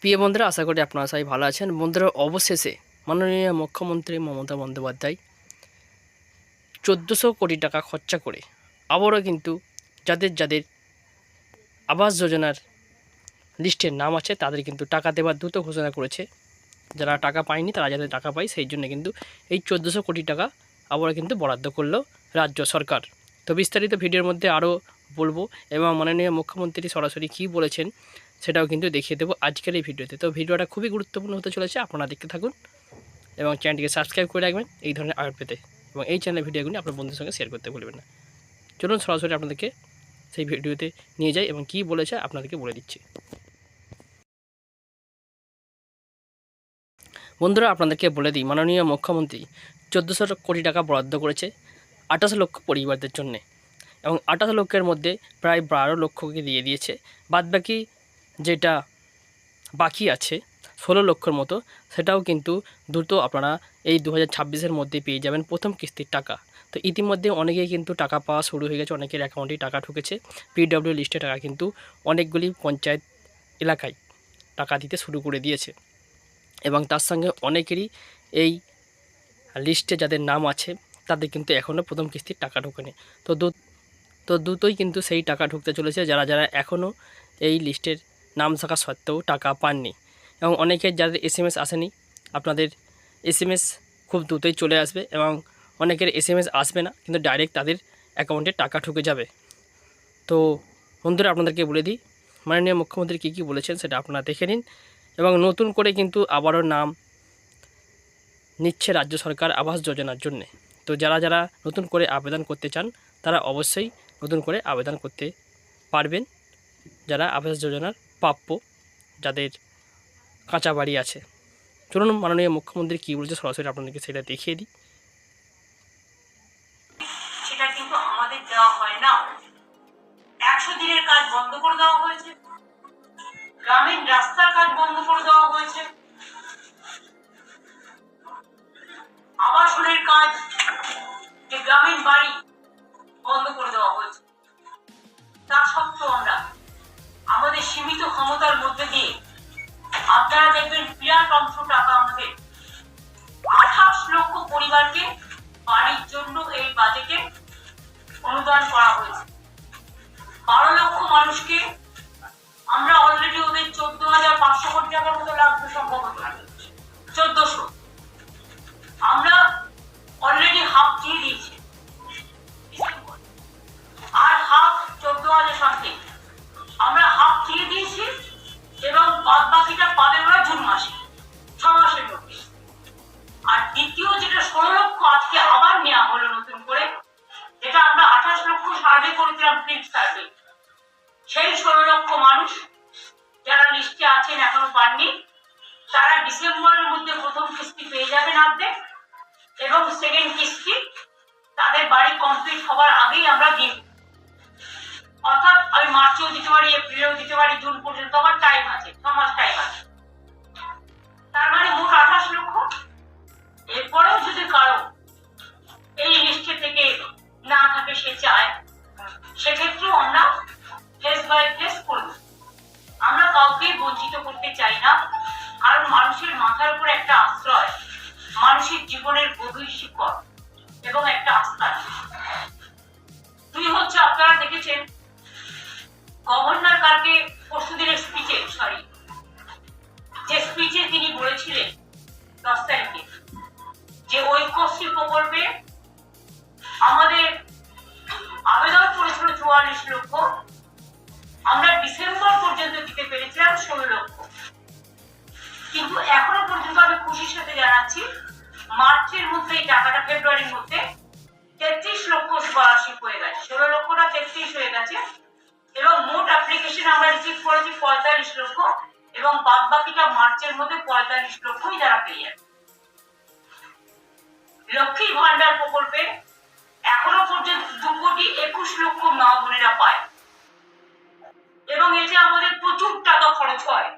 প্রিয় বন্ধুরা, আশা করি আপনারা সবাই ভালো আছেন। বন্ধুরা, অবশেষে মাননীয় মুখ্যমন্ত্রী মমতা বন্দ্যোপাধ্যায় চোদ্দোশো কোটি টাকা খরচা করে আবারও কিন্তু যাদের যাদের আবাস যোজনার লিস্টের নাম আছে, তাদের কিন্তু টাকা দেওয়ার দ্রুত ঘোষণা করেছে। যারা টাকা পায়নি, তারা যাদের টাকা পায়, সেই জন্য কিন্তু এই চোদ্দোশো কোটি টাকা আবারও কিন্তু বরাদ্দ করল রাজ্য সরকার। তো বিস্তারিত ভিডিওর মধ্যে আরও বলব, এবং মাননীয় মুখ্যমন্ত্রী সরাসরি কী বলেছেন সেটাও কিন্তু দেখিয়ে দেবো আজকের এই ভিডিওতে। তো ভিডিওটা খুবই গুরুত্বপূর্ণ হতে চলেছে, আপনারা দেখতে থাকুন এবং চ্যানেলটিকে সাবস্ক্রাইব করে রাখবেন এই ধরনের আপডেট পেতে এবং এই চ্যানেলের ভিডিওগুলি আপনার বন্ধুদের সঙ্গে শেয়ার করতে ভুলবেন না। চলুন সরাসরি আপনাদেরকে সেই ভিডিওতে নিয়ে যাই এবং কী বলেছে আপনাদেরকে বলে দিচ্ছি। বন্ধুরা, আপনাদেরকে বলে দিই, মাননীয় মুখ্যমন্ত্রী চোদ্দোশো কোটি টাকা বরাদ্দ করেছে আঠাশ লক্ষ পরিবারদের জন্যে এবং আঠাশ লক্ষের মধ্যে প্রায় বারো লক্ষকে দিয়ে দিয়েছে। বাদবাকি যেটা বাকি আছে ষোলো লক্ষর মতো, সেটাও কিন্তু দ্রুত আপনারা এই দু হাজার মধ্যে পেয়ে যাবেন প্রথম কিস্তির টাকা। তো ইতিমধ্যে অনেকেই কিন্তু টাকা পাওয়া শুরু হয়ে গেছে, অনেকের অ্যাকাউন্টেই টাকা ঢুকেছে। পিডব্লিউ লিস্টে টাকা কিন্তু অনেকগুলি পঞ্চায়েত এলাকায় টাকা দিতে শুরু করে দিয়েছে। এবং তার সঙ্গে অনেকেরই এই লিস্টে যাদের নাম আছে, তাদের কিন্তু এখনও প্রথম কিস্তির টাকা ঢোকেনি। তো দু তো দ্রুতই কিন্তু সেই টাকা ঢুকতে চলেছে। যারা যারা এখনও এই লিস্টের নাম থাকা সত্ত্বেও টাকা পাননি এবং অনেকের যাদের এস এম এস আসেনি, আপনাদের এস এম এস খুব দ্রুতই চলে আসবে এবং অনেকের এস এম এস আসবে না, কিন্তু ডাইরেক্ট তাদের অ্যাকাউন্টে টাকা ঢুকে যাবে। তো বন্ধুরা, আপনাদেরকে বলে দিই, মাননীয় মুখ্যমন্ত্রী কী কী বলেছেন সেটা আপনারা দেখে নিন এবং নতুন করে কিন্তু আবারও নাম নিচ্ছে রাজ্য সরকার আবাস যোজনার জন্যে। তো যারা যারা নতুন করে আবেদন করতে চান, তারা অবশ্যই নতুন করে আবেদন করতে পারবেন। যারা আবাস যোজনার প্রাপ্য, যাদের কাঁচা বাড়ি আছে। চলুন মাননীয় মুখ্যমন্ত্রী কী বলছে সরাসরি আপনাদেরকে সেটা দেখিয়ে দিই। আবাসনের কাজ গ্রামীণ বাড়ি অংশ টাকা আমাদের আঠাশ লক্ষ পরিবারকে বাড়ির জন্য এই বাজেটে অনুদান করা হয়েছে। বারো লক্ষ মানুষকে আমরা অলরেডি ওদের চোদ্দ হাজার পাঁচশো কোটি টাকার মতো লাগবে সম্ভব হতে চোদ্দশো। ডিসেম্বরের মধ্যে প্রথম কিস্তি পেয়ে যাবেন অর্ধেক এবং সেকেন্ড কিস্তি তাদের বাড়ি কমপ্লিট হওয়ার আগেই আমরা দিই অর্থাৎ আমি মার্চেও দিতে পারি, এপ্রিলেও দিতে পারি, জুন পর্যন্ত আমার টাইম আছে, ছ মাস টাইম আছে। তার মানে মোট আঠাশ লক্ষ। এরপরেও যদি কারও এই লিস্টে থেকে না থাকে, সে চায়, সেক্ষেত্রেও আমরা ফেস বাই ফেস করব। আমরা কাউকে বঞ্চিত করতে মাথার উপর একটা আশ্রয়, মানুষের জীবনের গভীর শিকড় এবং একটা আস্থা দুই হচ্ছে আপনারা দেখেছেন, গভর্নর কালকে পরশুদিনের স্পিচে সরি যে স্পিচে তিনি বলেছিলেন দশ তারিখে যে ঐক্যশ্রী প্রকল্পে আমাদের আবেদন করেছিল চুয়াল্লিশ লক্ষ পর্যন্ত আমি খুশির সাথে জানাচ্ছি, মার্চের মধ্যে, এই টাকাটা ফেব্রুয়ারির মধ্যে তেত্রিশ লক্ষ স্কলারশিপ হয়ে গেছে। ষোলো লক্ষটা তেত্রিশ হয়ে গেছে। এবং মোট অ্যাপ্লিকেশন আমরা রিসিভ করেছি পঁয়তাল্লিশ লক্ষ এবং বাদ বাকিটা মার্চের মধ্যে পঁয়তাল্লিশ লক্ষই যারা পেয়ে যাবে। লক্ষ্মী ভান্ডার প্রকল্পে এখনও পর্যন্ত দু কোটি একুশ লক্ষ মা বোনেরা পায়। এবং এতে আমাদের প্রচুর টাকা খরচ হয়।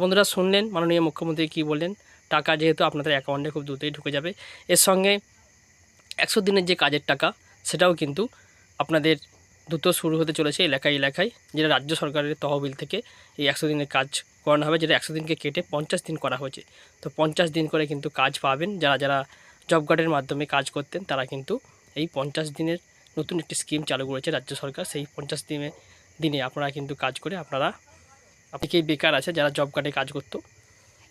বন্ধুরা শুনলেন, মাননীয় মুখ্যমন্ত্রী কী বললেন? টাকা যেহেতু আপনাদের অ্যাকাউন্টে খুব দ্রুতই ঢুকে যাবে। এর সঙ্গে একশো দিনের যে কাজের টাকা, সেটাও কিন্তু আপনাদের দ্রুত শুরু হতে চলেছে এলাকায় এলাকায়, যেটা রাজ্য সরকারের তহবিল থেকে এই একশো দিনের কাজ করানো হবে, যেটা একশো দিনকে কেটে পঞ্চাশ দিন করা হয়েছে। তো পঞ্চাশ দিন করে কিন্তু কাজ পাবেন, যারা যারা জব কার্ডের মাধ্যমে কাজ করতেন, তারা কিন্তু এই পঞ্চাশ দিনের নতুন একটি স্কিম চালু করেছে রাজ্য সরকার। সেই পঞ্চাশ দিনে দিনে আপনারা কিন্তু কাজ করে আপনারা আপনি কি বেকার আছে যারা জব কার্ডে কাজ করতো,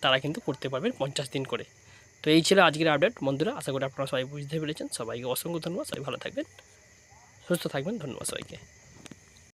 তারা কিন্তু করতে পারবেন পঞ্চাশ দিন করে। তো এই ছিল আজকের আপডেট বন্ধুরা, আশা করি আপনারা সবাই বুঝতে পেরেছেন। সবাইকে অসংখ্য ধন্যবাদ। সবাই ভালো থাকবেন, সুস্থ থাকবেন। ধন্যবাদ সবাইকে।